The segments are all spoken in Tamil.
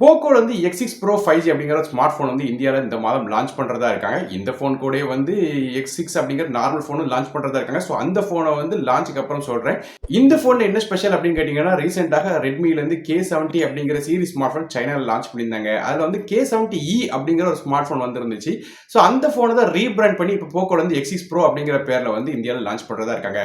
போக்கோ வந்து X six Pro five G அப்படிங்கிற ஸ்மார்ட் ஃபோன் வந்து இந்தியாவில் இந்த மாதம் லான்ச் பண்ணுறதா இருக்காங்க. இந்த ஃபோன் கூட வந்து எக்ஸ் சிக்ஸ் அப்படிங்கிற நார்மல் ஃபோனும் லான்ச் பண்ணுறதா இருக்காங்க. ஸோ அந்த ஃபோனை வந்து லான்ச்சுக்கு அப்புறம் சொல்கிறேன் இந்த ஃபோனில் என்ன ஸ்பெஷல் அப்படின்னு கேட்டிங்கன்னா ரீசெண்டாக ரெட்மிலேருந்து கே செவன்ட்டி அப்படிங்கிற சீரிஸ் ஸ்மார்ட் ஃபோன் சைனாவில் லான்ச் பண்ணியிருந்தாங்க. அதில் வந்து கே செவன்ட்டி இ அப்படிங்கிற ஒரு ஸ்மார்ட் ஃபோன் வந்துருந்துச்சு. ஸோ அந்த ஃபோனை தான் ரீபிராண்ட் பண்ணி இப்போ போக்கோல வந்து எக்ஸ் சிக்ஸ் ப்ரோ அப்படிங்கிற பேரில் வந்து இந்தியாவில் லான்ச் பண்ணுறதா இருக்காங்க.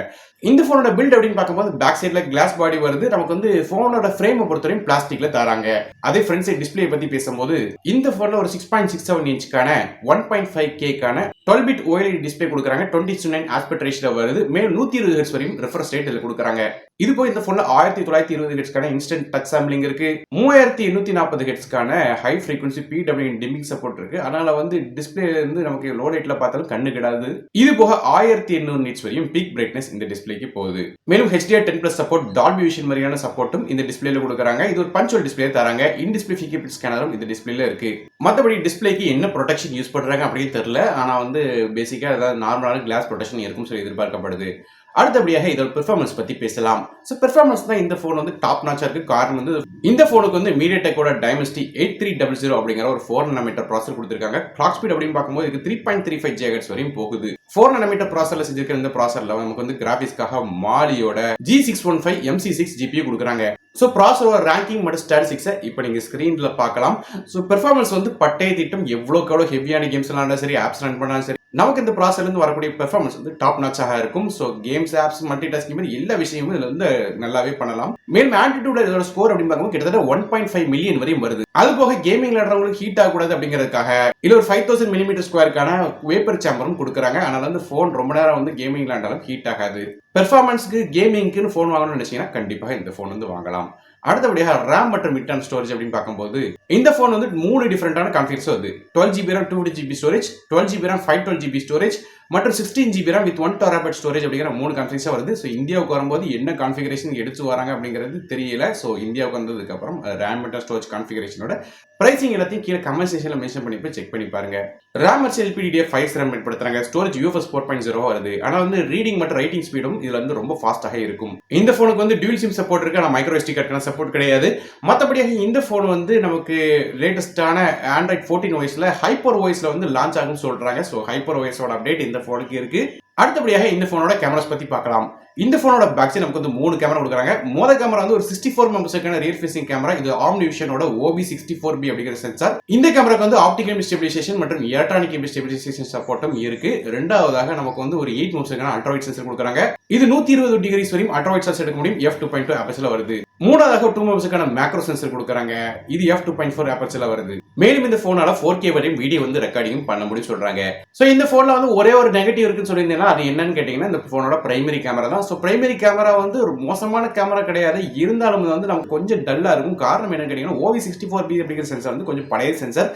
இந்த ஃபோனோட பில்ட் அப்படின்னு பார்க்கும்போது பேக் சைடில் கிளாஸ் பாடி வருது. நமக்கு வந்து ஃபோனோட ஃப்ரேமை பொறுத்தவரையும் பிளாஸ்டிக்கில் தராங்க. அதே ஃப்ரண்ட் சைட் டிஸ்பிளே பத்தி பேசும்போது இந்த போன்ல ஒரு சிக்ஸ் பாயிண்ட் சிக்ஸ் செவன் இன்ச்சுக்கான ஒன் பாயிண்ட் ஃபைவ் கேக்கான டுவெல் பிட் ஓஎல்இடி டிஸ்பிளே கொடுக்குறாங்க. டுவெண்ட்டி நைன் ஆஸ்பெக்ட் ரேஷியோ வருது. மேலும் நூத்தி இருபது ஹெர்ஸ் வரையும் ரெஃபரன்ஸ் ரேட் இதில் கொடுக்குறாங்க. இது போய் இந்த போன்ல ஆயிரத்தி தொள்ளாயிரத்தி இருபது ஹெட்ஸ்க்கான இன்ஸ்டன்ட் டச் சாம்பிளிங் இருக்கு. மூவாயிரத்தி எண்ணூத்தி நாற்பது ஹெட்ஸ்க்கான high frequency P W dimming support இருக்கு. அதனால வந்து டிஸ்பிளே இருந்து நமக்கு லோ லைட்ல பார்த்தாலும் கண்ணு கிடாது. இது போக ஆயிரத்தி எண்ணூறு நிட்ஸ் வரையும் பீக் பிரைட்னஸ் இந்த டிஸ்பிளேக்கு போகுது. மேலும் HDR ten plus support Dolby Vision மாதிரியான சப்போர்ட்டும் இந்த டிஸ்பிளேல கொடுக்குறாங்க. இது ஒரு பஞ்சுவல் டிஸ்பிளே தராங்க. இன் டிஸ்பிளே ஃபிங்கர் ஸ்கேனரும் இந்த டிஸ்பிளேல இருக்கு. மற்றபடி டிஸ்பிளேக்கு என்ன ப்ரொடெக்ஷன் யூஸ் பண்றாங்க அப்படின்னு தெரியல. ஆனா வந்து பேசிக்கா ஏதாவது நார்மலான கிளாஸ் ப்ரொடெக்ஷன் இருக்கும்னு சொல்லி எதிர்பார்க்கப்படுது. அடுத்தபடியாக இதோட பெர்ஃபார்மன்ஸ் பத்தி பேசலாம். ஸோ பெர்ஃபார்மன்ஸ் தான் இந்த ஃபோன் வந்து டாப் நாச்சா இருக்கு. காரணம் வந்து இந்த ஃபோனுக்கு வந்து மீடியாடெக்கோட Dimensity eight three double zero அப்படிங்கிற ஒரு ஃபோர் நானோமீட்டர் ப்ராசர் கொடுத்துருக்காங்க. கிளாக் ஸ்பீட் அப்படின்னு பார்க்கும்போது இதுக்கு three point three five gigahertz வரையும் போகுது. ஃபோர் நானோமீட்டர் ப்ராசர்ல செஞ்சிருக்கிற இந்த ப்ராசர்ல நமக்கு வந்து கிராபிக்ஸ்க்காக மாலியோட G six one five MC six GPU கொடுக்குறாங்க. ஸோ ப்ராசரோட ரேங்கிங் மற்றும் ஸ்டாட்டிஸ்டிக்ஸை இப்போ நீங்கள் ஸ்க்ரீனில் பார்க்கலாம். ஸோ பெர்ஃபார்மன்ஸ் வந்து பட்டய திட்டம் எவ்வளோக்கு எவ்வளோ ஹெவியான கேம்ஸ் விளாண்டாலும் சரி ஆப்ஸ் ரன் பண்ணாலும் சரி நமக்கு இந்த ப்ராசஸ்லேருந்து வரக்கூடிய பெர்ஃபார்மன்ஸ் வந்து டாப் நாச்சாக இருக்கும். So games apps multitasking மாதிரி எல்லா விஷயமும் இதில் வந்து நல்லாவே பண்ணலாம். மேலும் ஆன்டிடியூட் இதோட ஸ்கோர் அப்படின்னு பார்க்கும்போது கிட்டத்தட்ட ஒன் பாயிண்ட் ஃபைவ் மில்லியன் வரையும் வருது. அது போக கேமிங் விளையாடுறவங்களுக்கு ஹீட் ஆகக்கூடாது அப்படிங்கிறதுக்காக இல்லை ஒரு ஃபைவ் தௌசண்ட் மில்லிமீட்டர் ஸ்கொயருக்கான வேப்பர் சேம்பரும் கொடுக்குறாங்க. அதனால வந்து ஃபோன் ரொம்ப நேரம் வந்து கேமிங் விளையாண்டாலும் ஹீட் ஆகாது. பெர்ஃபார்மன்ஸ்க்கு கேமிங்க்குன்னு ஃபோன் வாங்கணும்னு நினைச்சீங்கன்னா கண்டிப்பாக இந்த ஃபோன் வந்து வாங்கலாம். அடுத்தபடியாக ரேம் மற்றும் மிட் ஸ்டோரேஜ் அப்படின்னு பார்க்கும்போது இந்த ஃபோன் வந்து மூணு டிஃப்ரெண்டான கான்ஃபிகர்ஸ் வருது twelve GB RAM two GB storage twelve GB RAM five twelve GB storage மற்றும் sixteen GB RAM with one terabyte storage அப்படிங்கிற மூணு கான்ஃபிகரேஷன் வருது. ஸோ இந்தியாவுக்கு வரும்போது என்ன கான்ஃபிகரேஷன் எடுத்து வராங்க அப்படிங்கிறது தெரியல. ஸோ இந்தியாவுக்கு வந்ததுக்கு அப்புறம் ரேம் மற்றும் ஸ்டோரேஜ் கான்ஃபிகரேஷனோட பிரைசிங் எல்லாத்தையும் கீழே கமெண்ட் செக்ஷனில் மென்ஷன் பண்ணி போய் செக் பண்ணி பாருங்க. ரேம் வச்சு எல்பிடிஎஃப் ஃபைவ் ரேம் பயன்படுத்துறாங்க. Storage UFS four point zero வருது. ஆனால் வந்து ரீடிங் மற்றும் ரைட்டிங் ஸ்பீடும் இதுல வந்து ரொம்ப ஃபாஸ்ட்டாக இருக்கும். இந்த ஃபோனுக்கு வந்து டியூல் சிம் சப்போர்ட் இருக்கு. ஆனால் மைக்ரோ எஸ்டி கார்டுக்கான சப்போர்ட் கிடையாது. மற்றபடியாக இந்த ஃபோன் வந்து நமக்கு லேட்டஸ்டான ஆண்ட்ராய்ட் ஃபோர்டீன் வாய்ஸ்ல ஹைப்பர் வாய்ஸ்ல வந்து லான்ச் ஆகும்னு சொல்றாங்க. ஸோ ஹைப்பர் வாய்ஸோட அப்டேட் இந்த ஃபோனுக்கு இருக்குது அடுத்தபடியாக இந்த ஃபோனோட கேமராஸ் பத்தி பார்க்கலாம். இந்த ஃபோனோட பேக் நமக்கு வந்து மூணு கேமரா கொடுக்குறாங்க. மொதல் கேமரா வந்து ஒரு சிக்ஸ்டி ஃபோர் மெம்பர்ஸுக்கான ரியர் ஃபேசிங் கேமரா இது ஆம்னி விஷனோட ஓபி சிக்ஸ்டி ஃபோர் பி அப்படிங்கிற சென்சார் இந்த கேமராக்கு வந்து ஆப்டிகல் ஸ்டெபிலைசேஷன் மற்றும் எலக்ட்ரானிக் ஸ்டெபிலைசேஷன் சப்போர்ட்டும் இருக்கு. ரெண்டாவதாக நமக்கு வந்து ஒரு எயிட் மெம்பர்ஸுக்கான அல்ட்ராவைட் சென்சர் கொடுக்குறாங்க. இது நூத்தி இருபது டிகிரிஸ் வரையும் அல்ட்ராவைட் சென்சர் எடுக்க முடியும். எஃப் டூ பாயிண்ட் டூ ஆப்பர்ஸ்ல வருது. மூணாவதாக டூ மெம்பர்ஸுக்கான மேக்ரோ சென்சர் கொடுக்குறாங்க. இது எஃப் டூ பாயிண்ட் ஃபோர் ஆப்பர்ஸ்ல வருது. மேலும் இந்த போனால ஃபோர் கே வரையும் வீடியோ வந்து ரெக்கார்டிங் பண்ண முடியும் சொல்றாங்க. ஸோ இந்த போன்ல வந்து ஒரே ஒரு நெகட்டிவ் இருக்குன்னு பார்த்தீங்கன்னா அது என்னன்னு கேட்டிங்கன்னா இந்த ஃபோனோட பிரைமரி கேமரா தான். ஸோ பிரைமரி கேமரா வந்து ஒரு மோசமான கேமரா கிடையாது. இருந்தாலும் வந்து நமக்கு கொஞ்சம் டல்லாக இருக்கும். காரணம் என்னன்னு கேட்டிங்கன்னா ஓவி சிக்ஸ்டி ஃபோர் பி அப்படிங்கிற சென்சார் வந்து கொஞ்சம் பழைய சென்சார்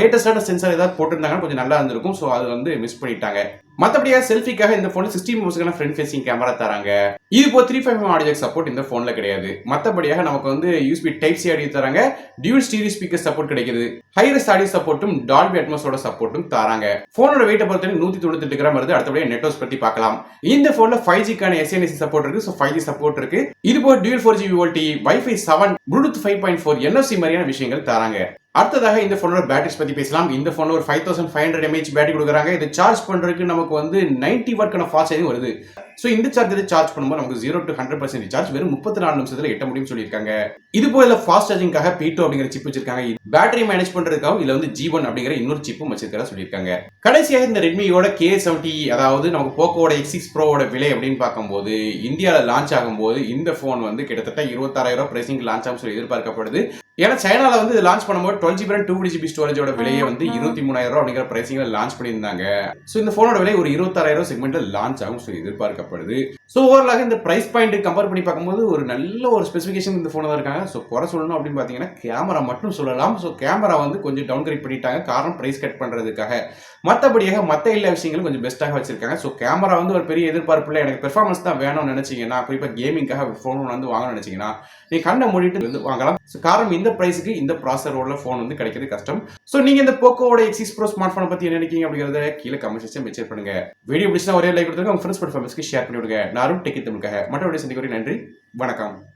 லேட்டஸ்டான சென்சார் ஏதாவது போட்டிருந்தாங்கன்னா கொஞ்சம் நல்லா இருந்திருக்கும். ஸோ அது வந்து மிஸ் பண்ணிட்டாங்க. மற்றபடியாக செல்ஃபிக்காக இந்த ஃபோன் சிக்ஸ்டி மெம்பர்ஸ்க்கான ஃப்ரண்ட் ஃபேசிங் கேமரா தராங்க. இது இப்போ த்ரீ ஃபைவ் ஆடியோ சப்போர்ட் இந்த ஃபோனில் கிடையாது. மற்றபடியாக நமக்கு வந்து யூஸ்பி டைப் சி ஆடியோ தராங்க. டியூல் ஸ்டீரியோ ஸ்பீக்கர் சப்போர்ட் கிடைக்குது. ஹைரஸ் ஆடியோ சப்போர்ட்டும் டால்பி அட்மோஸோட சப்போர்ட்டும் தராங்க. ஃபோனோட வெயிட்டை பொறுத்தவரை நூற்றி தொண்ணூத்தெட்டு கிராம் வருது. அடுத்தபடியாக நெட்ஒர்க்ஸ் பற்றி பார்க்கலாம். இந்த ஃபோனில் ஃபைவ் ஜிக்கான எஸ்என்எஸ்சி சப்போர்ட் இருக்கு. ஸோ ஃபைவ் ஜி சப்போர்ட் இருக்கு. இது போக dual four G VoLTE WiFi seven Bluetooth five point four NFC மாதிரியான விஷயங்கள் தராங்க. அடுத்ததாக இந்த ஃபோனோட பேட்டரிஸ் பற்றி பேசலாம். இந்த ஃபோனில் ஒரு five thousand five hundred mAh battery கொடுக்குறாங்க. இது சார்ஜ் பண்ணுறதுக்கு நமக்கு வந்து நைன்டி வாட்க்கான ஃபாஸ்ட் சார்ஜிங் வருது. ஸோ இந்த சார்ஜர் சார்ஜ் பண்ணும்போது நமக்கு zero to hundred percent charge வெறும் முப்பத்தி நாலு நிமிஷத்தில் எட்ட முடியும்னு சொல்லியிருக்காங்க. இது போல ஃபாஸ்ட் சார்ஜிங்காக பி டூ அப்படிங்கிற சிப் வச்சிருக்காங்க. பேட்டரி மேனேஜ் பண்றதுக்காகவும் இதுல வந்து ஜி ஒன் அப்படிங்கிற இன்னொரு சிப்பும் வச்சிருக்கிறதா சொல்லியிருக்காங்க. கடைசியாக இந்த ரெட்மியோட கே செவன்டி அதாவது நமக்கு போக்கோட எக்ஸ் சிக்ஸ் ப்ரோவோட விலை அப்படின்னு பார்க்கும்போது இந்தியாவில் லான்ச் ஆகும்போது இந்த ஃபோன் வந்து கிட்டத்தட்ட இருபத்தாறாயிரம் ரூபாய் பிரைசிங் லான்ச் ஆகும் சொல்லி எதிர்பார்க்கப்படுது. ஏன்னா சைனால வந்து இது லான்ச் பண்ணும்போது டுவெல் ஜிபி டூ ஜிபி ஸ்டோரேஜோட விலையை வந்து இருபத்தி மூணாயிரம் ரூபாய் அப்படிங்கிற பிரைசிங்ல லான்ச் பண்ணியிருந்தாங்க. ஸோ இந்த ஃபோனோட விலை ஒரு இருபத்தாறாயிரம் செக்மெண்ட்ல லான்ச் ஆகும் சொல்லி எதிர்பார்க்கப்படுது ஸோ ஓவரலாக இந்த ப்ரைஸ் பாயிண்ட் கம்பேர் பண்ணி பார்க்கும்போது ஒரு நல்ல ஒரு ஸ்பெசிஃபிகேஷன் இந்த ஃபோன் தான் இருக்காங்க. ஸோ குறை சொல்லணும் அப்படின்னு பார்த்தீங்கன்னா கேமரா மட்டும் சொல்லலாம். ஸோ கேமரா வந்து கொஞ்சம் டவுன் கிரேட் பண்ணிட்டாங்க. காரணம் ப்ரைஸ் கட் பண்ணுறதுக்காக மற்றபடியாக மற்ற எல்லா விஷயங்களும் கொஞ்சம் பெஸ்ட்டாக வச்சிருக்காங்க. ஸோ கேமரா வந்து ஒரு பெரிய எதிர்பார்ப்பு இல்லை. எனக்கு பெர்ஃபார்மன்ஸ் தான் வேணும்னு நினைச்சீங்கன்னா குறிப்பாக கேமிங்காக ஃபோன் வந்து வாங்கணும்னு நினைச்சீங்கன்னா நீ கண்ணை மூடிட்டு வந்து வாங்கலாம். ஸோ காரணம் இந்த ப்ரைஸுக்கு இந்த ப்ராசரோட ஃபோன் வந்து கிடைக்கிறது கஷ்டம். ஸோ நீங்கள் இந்த போக்கோட எக்ஸிஸ் ப்ரோ ஸ்மார்ட் ஃபோனை பத்தி என்ன நினைக்கிறீங்க அப்படிங்கிறத கீழே கமெண்ட் செக்ஷன் மெச்சர் பண்ணுங்க. வீடியோ பிடிச்சா ஒரே லைக் கொடுத்துருங்க. உங்கள் ஃப்ரெண்ட்ஸ் ஃபேமிலிஸ்க்கு ஷேர் பண்ணி விடுங்க நானும் டெக்கி தமிழுக்காக. மற்றபடி சந்திக்கிறேன் நன்றி. வணக்கம்.